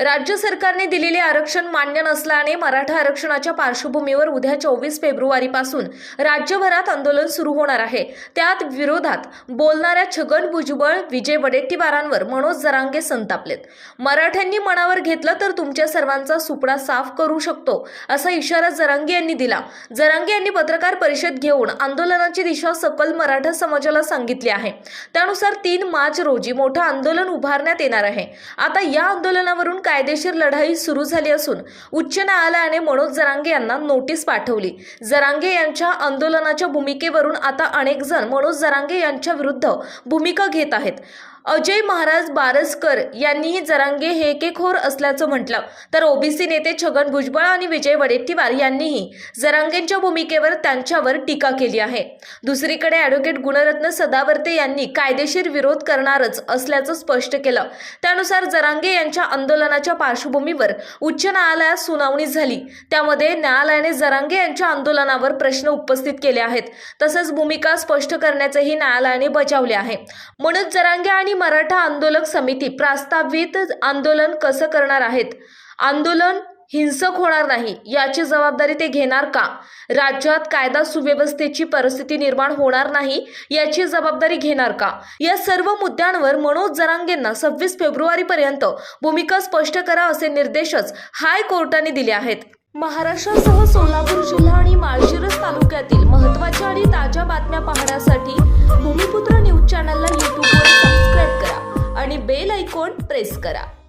राज्य सरकारने दिलेले आरक्षण मान्य नसल्याने मराठा आरक्षणाच्या पार्श्वभूमीवर उद्या चोवीस फेब्रुवारीपासून राज्यभरात आंदोलन सुरू होणार आहे. त्यात विरोधात बोलणाऱ्या छगन भुजबळ विजय वडेट्टीवारांवर मनोज जरांगे संतापलेत. मराठ्यांनी मनावर घेतलं तर तुमच्या सर्वांचा सुपडा साफ करू शकतो असा इशारा जरांगे यांनी दिला. जरांगे यांनी पत्रकार परिषद घेऊन आंदोलनाची दिशा सकल मराठा समाजाला सांगितली आहे. त्यानुसार तीन मार्च रोजी मोठं आंदोलन उभारण्यात येणार आहे. आता या आंदोलनावरून कायदेशीर लढाई सुरू झाली असून उच्च न्यायालयाने मनोज जरांगे यांना नोटीस पाठवली. जरांगे यांच्या आंदोलनाच्या भूमिकेवरून आता अनेक जण मनोज जरांगे यांच्या विरुद्ध भूमिका घेत आहेत. अजय महाराज बारसकर यांनीही जरांगे हे एकेखोर असल्याचं म्हटलं. तर ओबीसी नेते छगन भुजबळ आणि विजय वडेट्टीवार यांनीही जरांगेंच्या भूमिकेवर त्यांच्यावर टीका केली आहे. दुसरीकडे ॲडव्होकेट गुणरत्न सदावर्ते यांनी कायदेशीर विरोध करणारच असल्याचं स्पष्ट केलं. त्यानुसार जरांगे यांच्या आंदोलनाच्या पार्श्वभूमीवर उच्च न्यायालयात सुनावणी झाली. त्यामध्ये न्यायालयाने जरांगे यांच्या आंदोलनावर प्रश्न उपस्थित केले आहेत. तसंच भूमिका स्पष्ट करण्याचेही न्यायालयाने बजावले आहे. म्हणून जरांगे आणि मराठा आंदोलक समिती प्रास्तावित आंदोलन कसं करणार आहेत? आंदोलन हिंसक होणार नाही याची जबाबदारी ते घेणार का? राज्यात कायदा सुव्यवस्थेची परिस्थिती निर्माण होणार नाही याची जबाबदारी घेणार का? या सर्व मुद्द्यांवर मनोज जरांगेंना सव्वीस फेब्रुवारीपर्यंत भूमिका स्पष्ट करा असे निर्देशच हायकोर्टाने दिले आहेत. महाराष्ट्रासह सोलापूर जिल्हा आणि माळशिरस तालुक्यातील महत्त्वाच्या आणि ताज्या बातम्या पाहण्यासाठी भूमिपुत्र न्यूज चॅनलला यूट्यूबवर सबस्क्राईब प्रेस करा.